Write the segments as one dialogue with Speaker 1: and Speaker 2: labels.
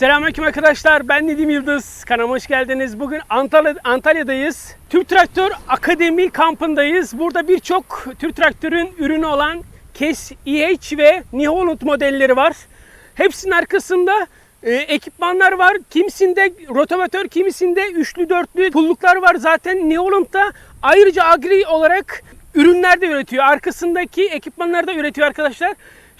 Speaker 1: Selamünaleyküm arkadaşlar. Ben Nedim Yıldız. Kanalıma hoş geldiniz. Bugün Antalya, Antalya'dayız. Türk Traktör Akademi kampındayız. Burada birçok Türk Traktör'ün ürünü olan Case EH ve Holland modelleri var. Hepsinin arkasında e, ekipmanlar var. Kimisinde rotavatör, kimisinde üçlü dörtlü pulluklar var. Zaten New Holland'da ayrıca agri olarak ürünler de üretiyor. Arkasındaki ekipmanları da üretiyor arkadaşlar.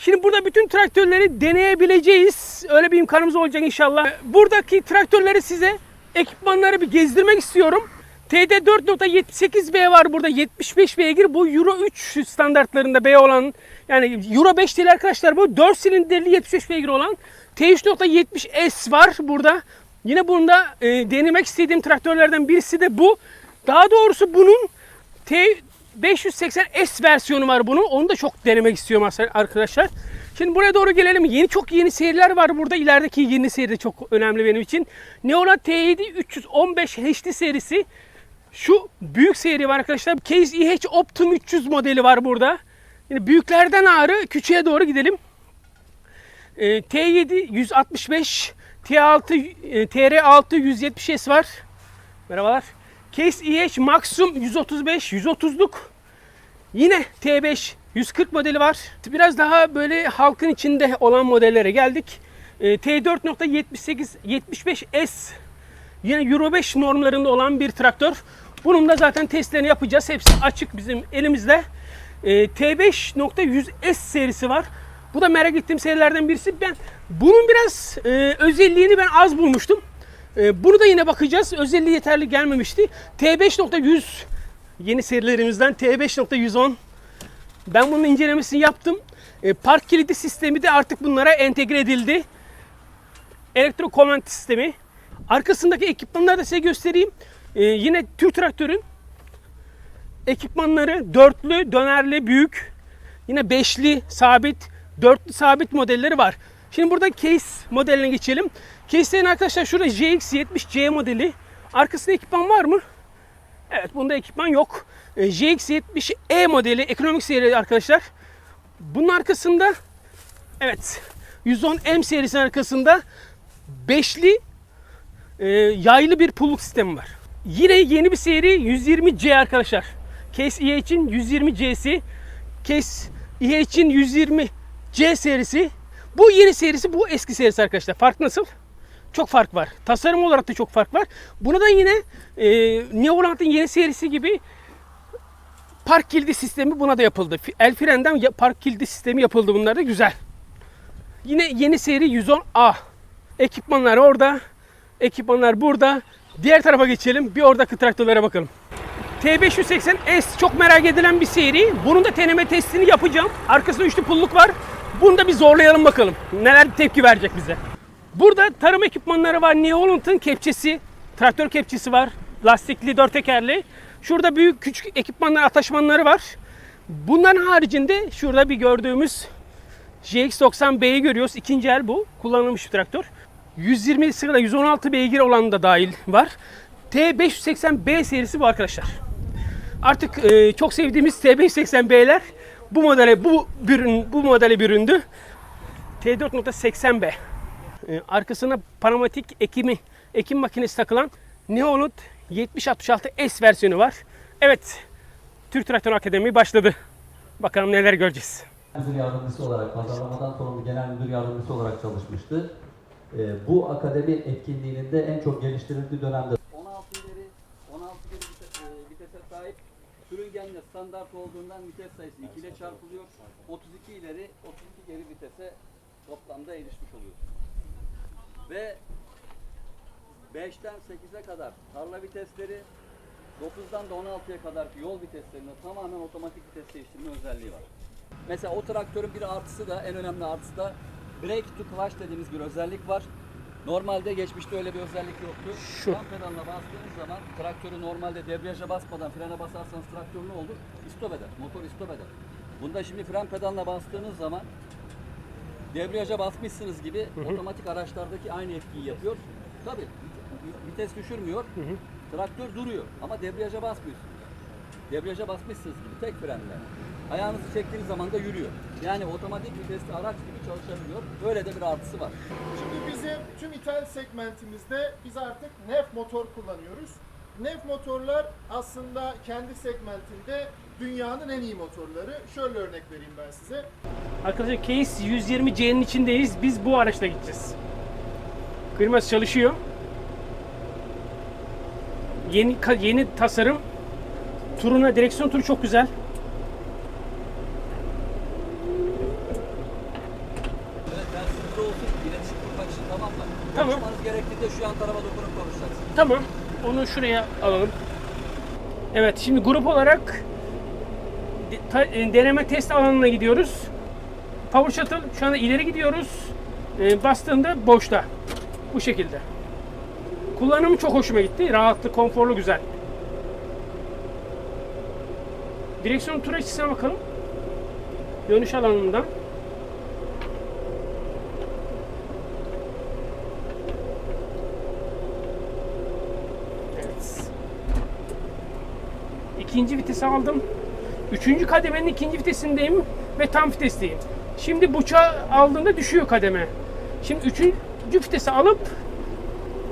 Speaker 1: Şimdi burada bütün traktörleri deneyebileceğiz. Öyle bir imkanımız olacak inşallah. Buradaki traktörleri size ekipmanları bir gezdirmek istiyorum. TD 4.78B var burada 75 beygir. Bu Euro 3 standartlarında B olan yani Euro 5 değil arkadaşlar bu 4 silindirli 75 beygir olan T3.70S var burada. Yine bunda e, denemek istediğim traktörlerden birisi de bu. Daha doğrusu bunun T 580S versiyonu var bunun. Onu da çok denemek istiyorum arkadaşlar. Şimdi buraya doğru gelelim. Yeni çok yeni seriler var burada. İlerideki yeni seri de çok önemli benim için. Neola T7 315 HD serisi. Şu büyük seri var arkadaşlar. Case EH Optum 300 modeli var burada. Yani büyüklerden ağrı küçüğe doğru gidelim. Ee, T7 165, T6 e, TR6 170S var. Merhabalar. Case EH Maximum 135, 130'luk. Yine T5 140 modeli var. Biraz daha böyle halkın içinde olan modellere geldik. Ee, T4.78 75S yine Euro 5 normlarında olan bir traktör. Bunun da zaten testlerini yapacağız. Hepsi açık bizim elimizde. Ee, T5.100S serisi var. Bu da merak ettiğim serilerden birisi. Ben bunun biraz e, özelliğini ben az bulmuştum. E, bunu da yine bakacağız. Özelliği yeterli gelmemişti. T5.100 yeni serilerimizden T5.110 ben bunun incelemesini yaptım. E, park kilidi sistemi de artık bunlara entegre edildi. Elektro komand sistemi. Arkasındaki ekipmanları da size göstereyim. E, yine Türk traktörün ekipmanları dörtlü, dönerli, büyük. Yine beşli, sabit, dörtlü sabit modelleri var. Şimdi burada case modeline geçelim. Case'lerin arkadaşlar şurada JX70C modeli. Arkasında ekipman var mı? Evet bunda ekipman yok. E, JX70E modeli ekonomik seri arkadaşlar. Bunun arkasında evet 110M serisinin arkasında beşli e, yaylı bir pulluk sistemi var. Yine yeni bir seri 120C arkadaşlar. Case EA için 120C'si. Case EA için 120C serisi. Bu yeni serisi, bu eski serisi arkadaşlar. Fark nasıl? Çok fark var. Tasarım olarak da çok fark var. Bunu da yine e, New Holland'ın yeni serisi gibi park kilidi sistemi buna da yapıldı. El frenden park kilidi sistemi yapıldı bunlar da güzel. Yine yeni seri 110A. Ekipmanlar orada. Ekipmanlar burada. Diğer tarafa geçelim. Bir oradaki traktörlere bakalım. T580S çok merak edilen bir seri. Bunun da deneme testini yapacağım. Arkasında üçlü pulluk var. Bunu da bir zorlayalım bakalım. Neler tepki verecek bize. Burada tarım ekipmanları var. New Holland'ın kepçesi, traktör kepçesi var. Lastikli, dört tekerli. Şurada büyük küçük ekipmanlar, ataşmanları var. Bunların haricinde şurada bir gördüğümüz JX90B'yi görüyoruz. İkinci el bu. Kullanılmış bir traktör. 120 sırada 116 beygir olan da dahil var. T580B serisi bu arkadaşlar. Artık e, çok sevdiğimiz T580B'ler bu modele bu bürün bu modele büründü. T4.80B. E, arkasına pneumatik ekimi ekim makinesi takılan Neolut 7066S versiyonu var. Evet. Türk Traktör Akademi başladı. Bakalım neler göreceğiz.
Speaker 2: müdür yardımcısı olarak, pazarlamadan sorumlu genel müdür yardımcısı olarak çalışmıştı. Ee, bu akademi etkinliğinin de en çok geliştirildiği dönemde
Speaker 3: 16 ileri, 16 geri vite- e, vitese sahip sürüngenle standart olduğundan vites sayısı 2 ile çarpılıyor. 32 ileri, 32 geri vitese toplamda erişmiş oluyoruz. Ve 5'ten 8'e kadar tarla vitesleri, 9'dan da 16'ya kadar yol viteslerinde tamamen otomatik vites değiştirme özelliği var. Mesela o traktörün bir artısı da en önemli artısı da brake to clutch dediğimiz bir özellik var. Normalde geçmişte öyle bir özellik yoktu.
Speaker 1: Şu.
Speaker 3: Fren pedalına bastığınız zaman traktörü normalde debriyaja basmadan frene basarsanız traktör ne olur? İstop eder. Motor istop eder. Bunda şimdi fren pedalına bastığınız zaman debriyaja basmışsınız gibi otomatik araçlardaki aynı etkiyi yapıyor. Tabii vites düşürmüyor. Traktör duruyor ama debriyaja basmıyorsunuz. Debriyaja basmışsınız gibi tek frenle. Ayağınızı çektiğiniz zaman da yürüyor. Yani otomatik vitesli araç gibi çalışabiliyor. Böyle de bir artısı var.
Speaker 4: Şimdi bizim tüm ithal segmentimizde biz artık NEF motor kullanıyoruz. NEF motorlar aslında kendi segmentinde dünyanın en iyi motorları. Şöyle örnek vereyim ben size.
Speaker 1: Arkadaşlar Case 120C'nin içindeyiz. Biz bu araçla gideceğiz. Kliması çalışıyor. Yeni yeni tasarım. Turuna direksiyon turu çok güzel.
Speaker 3: Tamam gerektiğinde şu yan tarafa dokunup konuşacaksınız.
Speaker 1: Tamam. Onu şuraya alalım. Evet şimdi grup olarak e, deneme test alanına gidiyoruz. Power Shuttle şu anda ileri gidiyoruz. E, bastığında boşta. Bu şekilde. Kullanımı çok hoşuma gitti. Rahatlı, konforlu, güzel. Direksiyon tur açısına bakalım. Dönüş alanından. Evet. İkinci vitesi aldım. Üçüncü kademenin ikinci vitesindeyim ve tam vitesteyim. Şimdi buçağı aldığımda düşüyor kademe. Şimdi üçüncü vitesi alıp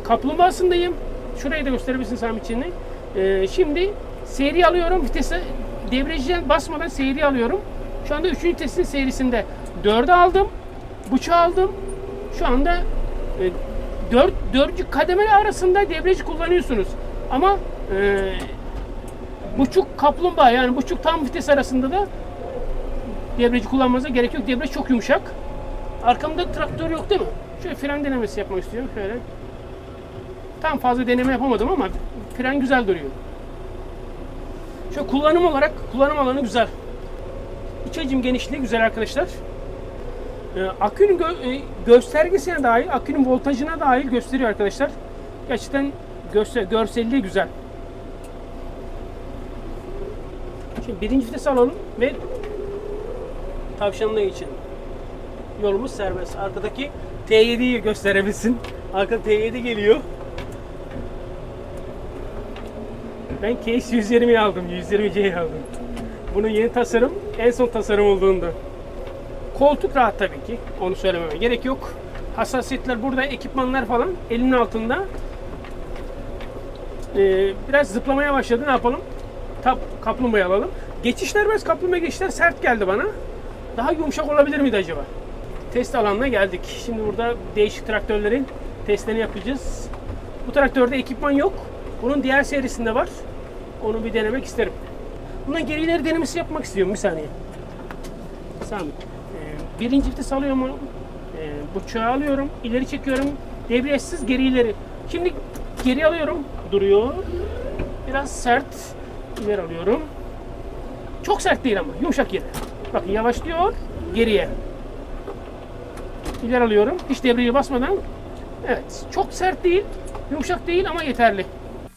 Speaker 1: kaplumbağasındayım. Şurayı da gösterebilirsin Sami içini. Ee, şimdi seyri alıyorum. Vitese debriyajı basmadan seyri alıyorum. Şu anda üçüncü vitesin seyrisinde. Dördü aldım. Buçağı aldım. Şu anda e, dört, dördüncü kademe arasında debriyajı kullanıyorsunuz. Ama e, buçuk kaplumbağa yani buçuk tam vites arasında da debriyajı kullanmanıza gerek yok. Debriyaj çok yumuşak. Arkamda traktör yok değil mi? Şöyle fren denemesi yapmak istiyorum. Şöyle. Tam fazla deneme yapamadım ama fren güzel duruyor. Şöyle kullanım olarak kullanım alanı güzel. İç hacim genişliği güzel arkadaşlar. Ee, akünün gö- e, göstergesine dahil, akünün voltajına dahil gösteriyor arkadaşlar. Gerçekten göster görselliği güzel. Şimdi birinci vitesi alalım ve tavşanına geçelim. Yolumuz serbest. Arkadaki T7'yi gösterebilsin. Arkada T7 geliyor. Ben Case 120'yi aldım. 120C'yi aldım. Bunun yeni tasarım en son tasarım olduğunda. Koltuk rahat tabii ki. Onu söylememe gerek yok. Hassasiyetler burada, ekipmanlar falan elinin altında. Ee, biraz zıplamaya başladı. Ne yapalım? Tap, kaplumbağa alalım. Geçişler biraz kaplumbağa geçişler sert geldi bana. Daha yumuşak olabilir miydi acaba? Test alanına geldik. Şimdi burada değişik traktörlerin testlerini yapacağız. Bu traktörde ekipman yok. Bunun diğer serisinde var. Onu bir denemek isterim. Bundan geri ileri denemesi yapmak istiyorum. Bir saniye. Sami. Ee, birinci vites alıyorum onu. Ee, bıçağı alıyorum. ileri çekiyorum. Debriyajsız geri ileri. Şimdi geri alıyorum. Duruyor. Biraz sert. ileri alıyorum. Çok sert değil ama. Yumuşak yeri. Bakın yavaşlıyor. Geriye. İleri alıyorum. Hiç debriye basmadan. Evet. Çok sert değil. Yumuşak değil ama yeterli.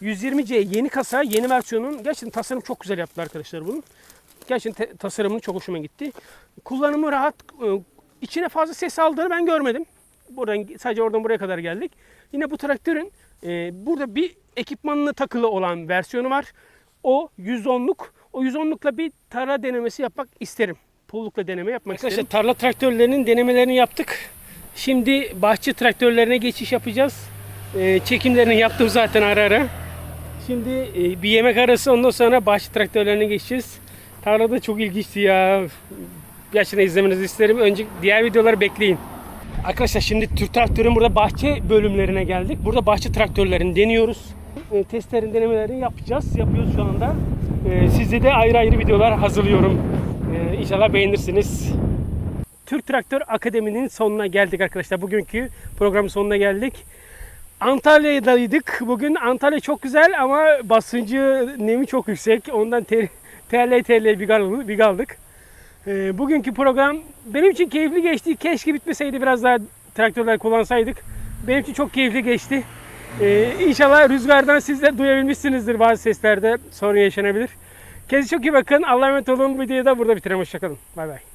Speaker 1: 120C yeni kasa, yeni versiyonun gerçekten tasarım çok güzel yaptılar arkadaşlar bunun. Gerçekten te- tasarımı çok hoşuma gitti. Kullanımı rahat. e, içine fazla ses aldığını ben görmedim. Buradan sadece oradan buraya kadar geldik. Yine bu traktörün e, burada bir ekipmanlı takılı olan versiyonu var. O 110'luk. O 110'lukla bir tarla denemesi yapmak isterim. Pullukla deneme yapmak isterim. Arkadaşlar tarla traktörlerinin denemelerini yaptık. Şimdi bahçe traktörlerine geçiş yapacağız. E, çekimlerini yaptım zaten ara ara. Şimdi e, bir yemek arası ondan sonra bahçe traktörlerine geçeceğiz. Tarlada çok ilginçti ya. Gerçekten izlemenizi isterim. Önce diğer videoları bekleyin. Arkadaşlar şimdi Türk Traktör'ün burada bahçe bölümlerine geldik. Burada bahçe traktörlerini deniyoruz. E, testlerin denemelerini yapacağız. Yapıyoruz şu anda. E, size de ayrı ayrı videolar hazırlıyorum. E, inşallah beğenirsiniz. Türk Traktör Akademi'nin sonuna geldik arkadaşlar. Bugünkü programın sonuna geldik. Antalya'daydık. Bugün Antalya çok güzel ama basıncı nemi çok yüksek. Ondan ter, terle terle bir kaldık. Ee, bugünkü program benim için keyifli geçti. Keşke bitmeseydi biraz daha traktörler kullansaydık. Benim için çok keyifli geçti. Ee, inşallah rüzgardan siz de duyabilmişsinizdir bazı seslerde sorun yaşanabilir. Kendinize çok iyi bakın. Allah'a emanet olun. Videoyu da burada bitirelim. Hoşçakalın. Bay bay.